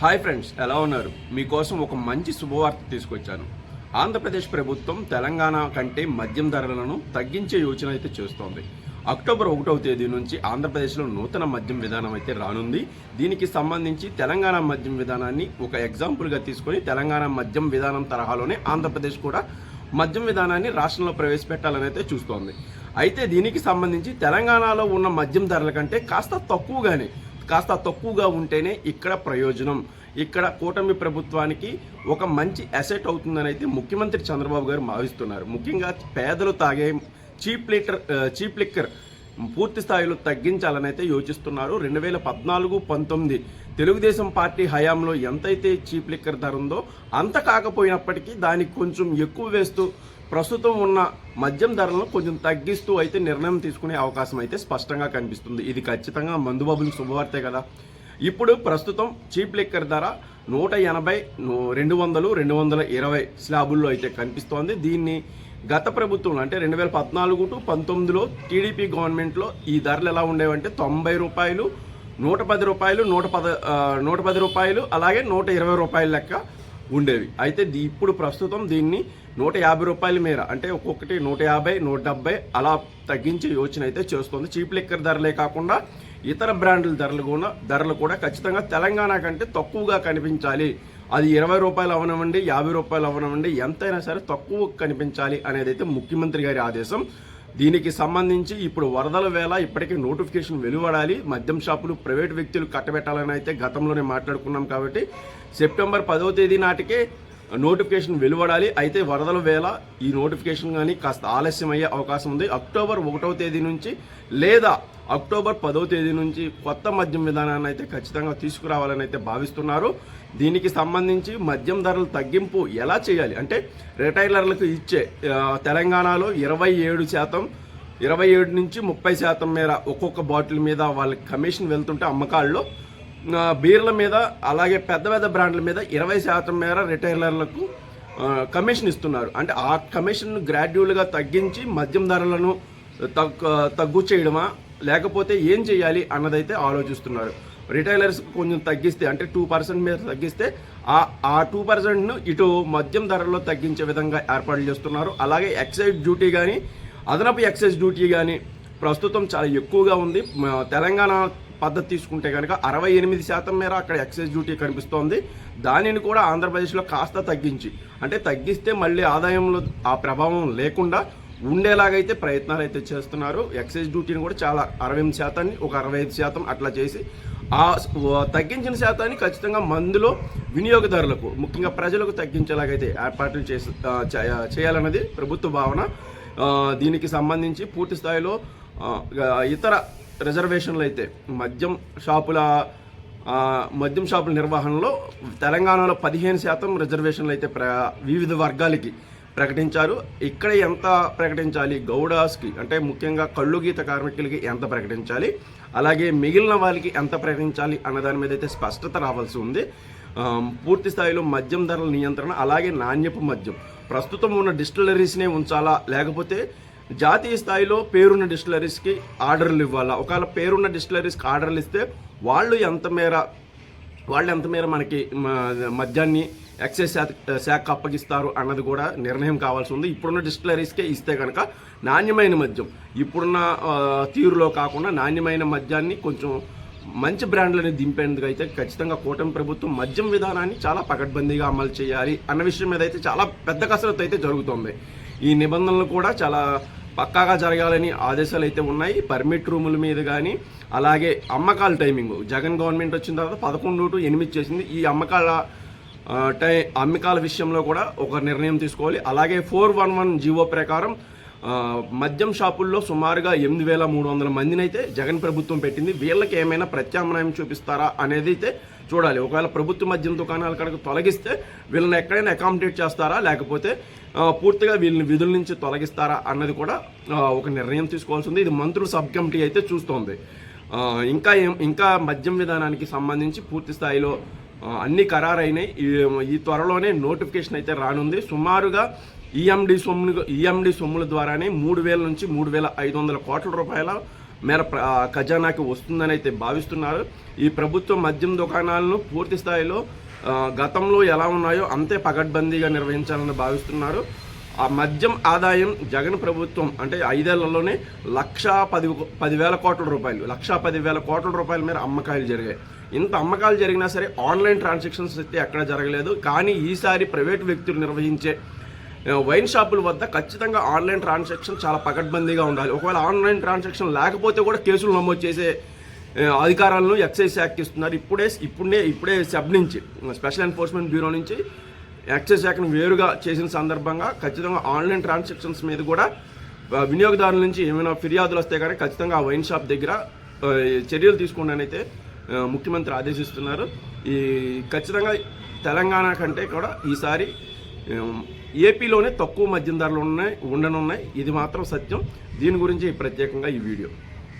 Hi friends ఎలా ఉన్నారు? మీకోసం ఒక మంచి శుభవార్త తీసుకొచ్చాను. ఆంధ్రప్రదేశ్ ప్రభుత్వం తెలంగాణ కంటే మద్యం ధరలను తగ్గించే యోచన అయితే చేస్తోంది. అక్టోబర్ ఒకటవ తేదీ నుంచి ఆంధ్రప్రదేశ్లో నూతన మద్యం విధానం అయితే రానుంది. దీనికి సంబంధించి తెలంగాణ మద్యం విధానాన్ని ఒక ఎగ్జాంపుల్గా తీసుకొని తెలంగాణ మద్యం విధానం తరహాలోనే ఆంధ్రప్రదేశ్ కూడా మద్యం విధానాన్ని రాష్ట్రంలో ప్రవేశపెట్టాలని అయితే చూస్తోంది. అయితే దీనికి సంబంధించి తెలంగాణలో ఉన్న మద్యం ధరల కంటే కాస్త తక్కువగానే కాస్త తక్కువగా ఉంటేనే ఇక్కడ ప్రయోజనం. ఇక్కడ కూటమి ప్రభుత్వానికి ఒక మంచి అసెట్ అవుతుందని అయితే ముఖ్యమంత్రి చంద్రబాబు గారు భావిస్తున్నారు. ముఖ్యంగా పేదలు తాగే చీప్ లీటర్ చీప్ లిక్కర్ పూర్తి స్థాయిలో తగ్గించాలని అయితే యోచిస్తున్నారు. రెండు వేల పద్నాలుగు పంతొమ్మిది తెలుగుదేశం పార్టీ హయాంలో ఎంతైతే చీప్ లిక్కర్ ధర ఉందో అంత కాకపోయినప్పటికీ దానికి కొంచెం ఎక్కువ వేస్తూ ప్రస్తుతం ఉన్న మద్యం ధరలను కొంచెం తగ్గిస్తూ అయితే నిర్ణయం తీసుకునే అవకాశం అయితే స్పష్టంగా కనిపిస్తుంది. ఇది ఖచ్చితంగా మందుబాబులకు శుభవార్తే కదా. ఇప్పుడు ప్రస్తుతం చీప్ లిక్కర్ ధర నూట ఎనభై రెండు వందలు రెండు వందల ఇరవై స్లాబుల్లో అయితే కనిపిస్తోంది. దీన్ని గత ప్రభుత్వంలో అంటే రెండు వేల పద్నాలుగు టు పంతొమ్మిదిలో టీడీపీ గవర్నమెంట్లో ఈ ధరలు ఎలా ఉండేవంటే తొంభై రూపాయలు నూట పది రూపాయలు నూట పద నూట పది రూపాయలు అలాగే నూట ఇరవై రూపాయల లెక్క ఉండేవి. అయితే దీ- ఇప్పుడు ప్రస్తుతం దీన్ని నూట యాభై రూపాయల మేర అంటే ఒక్కొక్కటి నూట యాభై నూట డెబ్బై అలా తగ్గించే యోచన అయితే చేస్తుంది. చీప్ లిక్కర్ ధరలే కాకుండా ఇతర బ్రాండ్ల ధరలు కూడా ధరలు కూడా ఖచ్చితంగా తెలంగాణ కంటే తక్కువగా కనిపించాలి. అది ఇరవై రూపాయలు అవనవండి యాభై రూపాయలు అవనవండి ఎంతైనా సరే తక్కువ కనిపించాలి అనేది అయితే ముఖ్యమంత్రి గారి ఆదేశం. దీనికి సంబంధించి ఇప్పుడు వరదల వేళ ఇప్పటికే నోటిఫికేషన్ వెలువడాలి. మద్యం షాపులు ప్రైవేట్ వ్యక్తులు కట్టబెట్టాలని అయితే గతంలోనే మాట్లాడుకున్నాం కాబట్టి సెప్టెంబర్ పదవ తేదీ నాటికే నోటిఫికేషన్ వెలువడాలి. అయితే వరదల వేళ ఈ నోటిఫికేషన్ కానీ కాస్త ఆలస్యం అయ్యే అవకాశం ఉంది. అక్టోబర్ ఒకటవ తేదీ నుంచి లేదా అక్టోబర్ పదవ తేదీ నుంచి కొత్త మద్యం విధానాన్ని అయితే ఖచ్చితంగా తీసుకురావాలని అయితే భావిస్తున్నారు. దీనికి సంబంధించి మద్యం ధరల తగ్గింపు ఎలా చేయాలి? అంటే రిటైలర్లకు ఇచ్చే తెలంగాణలో ఇరవై ఏడు శాతం ఇరవై ఏడు నుంచి ముప్పై శాతం మేర ఒక్కొక్క బాటిల్ మీద వాళ్ళకి కమిషన్ వెళ్తుంటే అమ్మకాల్లో బీర్ల మీద అలాగే పెద్ద పెద్ద బ్రాండ్ల మీద ఇరవై శాతం మేర రిటైలర్లకు కమిషన్ ఇస్తున్నారు. అంటే ఆ కమిషన్ను గ్రాడ్యువల్గా తగ్గించి మద్యం ధరలను తగ్గు తగ్గు చేయడమా? లేకపోతే ఏం చేయాలి అన్నదైతే ఆలోచిస్తున్నారు. రిటైలర్స్ కొంచెం తగ్గిస్తే అంటే టూ పర్సెంట్ మీద తగ్గిస్తే ఆ ఆ టూ పర్సెంట్ను ఇటు మద్యం ధరల్లో తగ్గించే విధంగా ఏర్పాట్లు చేస్తున్నారు. అలాగే ఎక్సైజ్ డ్యూటీ కానీ అదనపు ఎక్సైజ్ డ్యూటీ కానీ ప్రస్తుతం చాలా ఎక్కువగా ఉంది. తెలంగాణ పద్ధతి తీసుకుంటే కనుక అరవై ఎనిమిది శాతం మేర అక్కడ ఎక్సైజ్ డ్యూటీ కనిపిస్తోంది. దానిని కూడా ఆంధ్రప్రదేశ్లో కాస్త తగ్గించి అంటే తగ్గిస్తే మళ్ళీ ఆదాయంలో ఆ ప్రభావం లేకుండా ఉండేలాగైతే ప్రయత్నాలు అయితే చేస్తున్నారు ఎక్సైజ్ డ్యూటీని కూడా చాలా అరవై ఎనిమిది శాతాన్ని ఒక అరవై ఐదు శాతం అట్లా చేసి ఆ తగ్గించిన శాతాన్ని ఖచ్చితంగా మందులో వినియోగదారులకు ముఖ్యంగా ప్రజలకు తగ్గించేలాగైతే ఏర్పాట్లు చేసి చేయాలన్నది ప్రభుత్వ భావన. దీనికి సంబంధించి పూర్తి స్థాయిలో ఇతర రిజర్వేషన్లు అయితే మద్యం షాపుల మద్యం షాపుల నిర్వహణలో తెలంగాణలో పదిహేను శాతం రిజర్వేషన్లు అయితే ప్ర వివిధ వర్గాలకి ప్రకటించారు. ఇక్కడ ఎంత ప్రకటించాలి? గౌడాస్కి అంటే ముఖ్యంగా కళ్ళు గీత కార్మికులకి ఎంత ప్రకటించాలి? అలాగే మిగిలిన వాళ్ళకి ఎంత ప్రకటించాలి అన్న దాని మీద అయితే స్పష్టత రావాల్సి ఉంది. పూర్తి స్థాయిలో మద్యం ధరల నియంత్రణ అలాగే నాణ్యపు మద్యం. ప్రస్తుతం ఉన్న డిస్టిలరీస్నే ఉంచాలా? లేకపోతే జాతీయ స్థాయిలో పేరున్న డిస్టిలరీస్కి ఆర్డర్లు ఇవ్వాలా? ఒకవేళ పేరున్న డిస్టిలరీస్కి ఆర్డర్లు ఇస్తే వాళ్ళు ఎంత మేర వాళ్ళు ఎంతమేర మనకి మద్యాన్ని ఎక్సైజ్ శాఖ శాఖ అప్పగిస్తారు అన్నది కూడా నిర్ణయం కావాల్సి ఉంది. ఇప్పుడున్న డిస్టిలరీస్కే ఇస్తే కనుక నాణ్యమైన మద్యం ఇప్పుడున్న తీరులో కాకుండా నాణ్యమైన మద్యాన్ని కొంచెం మంచి బ్రాండ్లని దింపేందుకు అయితే ఖచ్చితంగా కూటమి ప్రభుత్వం మద్యం విధానాన్ని చాలా పకడ్బందీగా అమలు చేయాలి అన్న విషయం మీద అయితే చాలా పెద్ద కసరత్తు అయితే జరుగుతుంది. ఈ నిబంధనలు కూడా చాలా పక్కాగా జరగాలని ఆదేశాలు అయితే ఉన్నాయి. పర్మిట్ రూముల మీద కానీ అలాగే అమ్మకాల టైమింగ్. జగన్ గవర్నమెంట్ వచ్చిన తర్వాత పదకొండు టు ఎనిమిది చేసింది. ఈ అమ్మకాల టై అమ్మకాల విషయంలో కూడా ఒక నిర్ణయం తీసుకోవాలి. అలాగే ఫోర్ వన్ వన్ జీవో ప్రకారం మద్యం షాపుల్లో సుమారుగా ఎనిమిది వేల మూడు వందల మందిని అయితే జగన్ ప్రభుత్వం పెట్టింది. వీళ్ళకి ఏమైనా ప్రత్యామ్నాయం చూపిస్తారా అనేది అయితే చూడాలి. ఒకవేళ ప్రభుత్వ మద్యం దుకాణాలు కనుక తొలగిస్తే వీళ్ళని ఎక్కడైనా అకామిడేట్ చేస్తారా? లేకపోతే పూర్తిగా వీళ్ళని విధుల నుంచి తొలగిస్తారా అన్నది కూడా ఒక నిర్ణయం తీసుకోవాల్సి ఉంది. ఇది మంత్రుల సబ్ కమిటీ అయితే చూస్తోంది. ఇంకా ఏం ఇంకా మద్యం విధానానికి సంబంధించి పూర్తి స్థాయిలో అన్ని ఖరారైనాయి. ఈ- త్వరలోనే నోటిఫికేషన్ అయితే రానుంది. సుమారుగా ఈఎండి సొమ్ము ఈఎండి సొమ్ముల ద్వారానే మూడు వేల నుంచి మూడు వేల ఐదు వందల కోట్ల రూపాయల మేర ఖజానాకి వస్తుందని అయితే భావిస్తున్నారు. ఈ ప్రభుత్వ మద్యం దుకాణాలను పూర్తి స్థాయిలో గతంలో ఎలా ఉన్నాయో అంతే పగడ్బందీగా నిర్వహించాలని భావిస్తున్నారు. ఆ మద్యం ఆదాయం జగన్ ప్రభుత్వం అంటే ఐదేళ్ళలోనే లక్షా పది పదివేల కోట్ల రూపాయలు లక్షా పదివేల కోట్ల రూపాయల మేర అమ్మకాయలు జరిగాయి. ఇంత అమ్మకాలు జరిగినా సరే ఆన్లైన్ ట్రాన్సాక్షన్స్ అయితే ఎక్కడ జరగలేదు. కానీ ఈసారి ప్రైవేట్ వ్యక్తులు నిర్వహించే వైన్ షాపుల వద్ద ఖచ్చితంగా ఆన్లైన్ ట్రాన్సాక్షన్ చాలా పకడ్బందీగా ఉండాలి. ఒకవేళ ఆన్లైన్ ట్రాన్సాక్షన్ లేకపోతే కూడా కేసులు నమోదు చేసే అధికారాలను ఎక్సైజ్ యాక్ట్ ఇస్తున్నారు. ఇప్పుడే ఇప్పుడే ఇప్పుడే సబ్ నుంచి స్పెషల్ ఎన్ఫోర్స్మెంట్ బ్యూరో నుంచి ఎక్సైజ్ శాఖను వేరుగా చేసిన సందర్భంగా ఖచ్చితంగా ఆన్లైన్ ట్రాన్సాక్షన్స్ మీద కూడా వినియోగదారుల నుంచి ఏమైనా ఫిర్యాదులు వస్తే కానీ ఖచ్చితంగా ఆ వైన్ షాప్ దగ్గర చర్యలు తీసుకోండి అయితే ముఖ్యమంత్రి ఆదేశిస్తున్నారు. ఈ ఖచ్చితంగా తెలంగాణ కంటే కూడా ఈసారి ఏపీలోనే తక్కువ మద్యం ధరలు ఉన్నాయి ఉండనున్నాయి. ఇది మాత్రం సత్యం. దీని గురించి ప్రత్యేకంగా ఈ వీడియో.